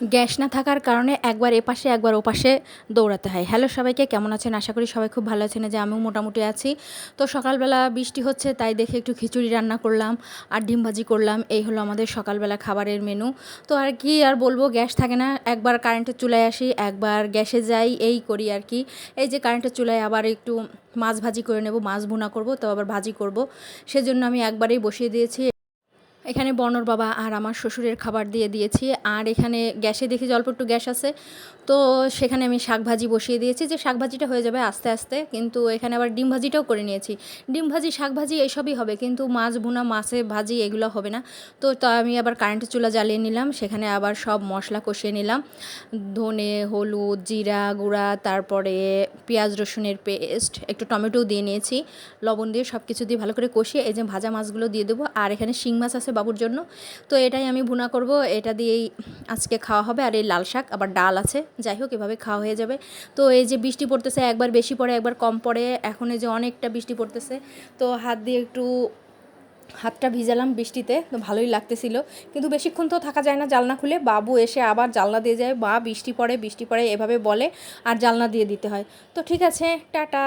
Gas না থাকার কারণে একবার এপাশে, একবার ওপাশে দৌড়াতে হয়। হ্যালো সবাইকে, কেমন আছেন? আশা করি সবাই খুব ভালো আছেন। যে আমিও মোটামুটি আছি। তো সকালবেলা বৃষ্টি হচ্ছে, তাই দেখে একটু খিচুড়ি রান্না করলাম আর ডিম ভাজি করলাম। এই হলো আমাদের সকালবেলা খাবারের মেনু তো আর কি আর বলব, গ্যাস থাকে না। একবার কারেন্টের চুলায় আসি, একবার গ্যাসে যাই, এই করি আর কি। এই যে কারেন্টের চুলায় আবার একটু মাছ ভাজি করে নেব, মাছ ভুনা করব, তো আবার ভাজি করব। সেজন্য আমি একবারেই বসিয়ে দিয়েছি। এখানে বর্ণর বাবা আর আমার শ্বশুরের খাবার দিয়ে দিয়েছি। আর এখানে গ্যাসে দেখি অল্প একটু গ্যাস আছে। তো সেখানে আমি শাক ভাজি বসিয়ে দিয়েছি যে শাক ভাজিটা হয়ে যাবে আস্তে আস্তে। কিন্তু এখানে আবার ডিম ভাজিটাও করে নিয়েছি। ডিম ভাজি শাক ভাজি এসবই হবে। কিন্তু মাছ ভুনা, মাছে ভাজি এগুলো হবে না। তো তা আমি আবার কারেন্টের চুলা জ্বালিয়ে নিলাম। সেখানে আবার সব মশলা কষিয়ে নিলাম। ধনে, হলুদ, জিরা গুঁড়া, তারপরে পেঁয়াজ রসুনের পেস্ট একটু টমেটো দিয়ে নিয়েছি। লবণ দিয়ে সব কিছু দিয়ে ভালো করে কষিয়ে এই যে ভাজা মাছগুলো দিয়ে দেবো। আর এখানে শিং মাছ আছে বাবুর জন্য। তো এটাই আমি ভুনা করব। এটা দিয়েই আজকে খাওয়া হবে। আর এই লাল শাক, আবার ডাল আছে। যাই হোক, এভাবে খাওয়া হয়ে যাবে। তো এই যে বৃষ্টি পড়তেছে, একবার বেশি পড়ে, একবার কম পড়ে। এখন এই যে অনেকটা বৃষ্টি পড়তেছে। তো হাত দিয়ে একটু হাতটা ভিজালাম বৃষ্টিতে। তো ভালোই লাগতেছিল। কিন্তু বেশিক্ষণ তো থাকা যায় না জালনা খুলে। বাবু এসে আবার জালনা দিয়ে যায়। বা বৃষ্টি পড়ে বৃষ্টি পড়ে, এভাবে বলে। আর জালনা দিয়ে দিতে হয়। তো ঠিক আছে, টাটা।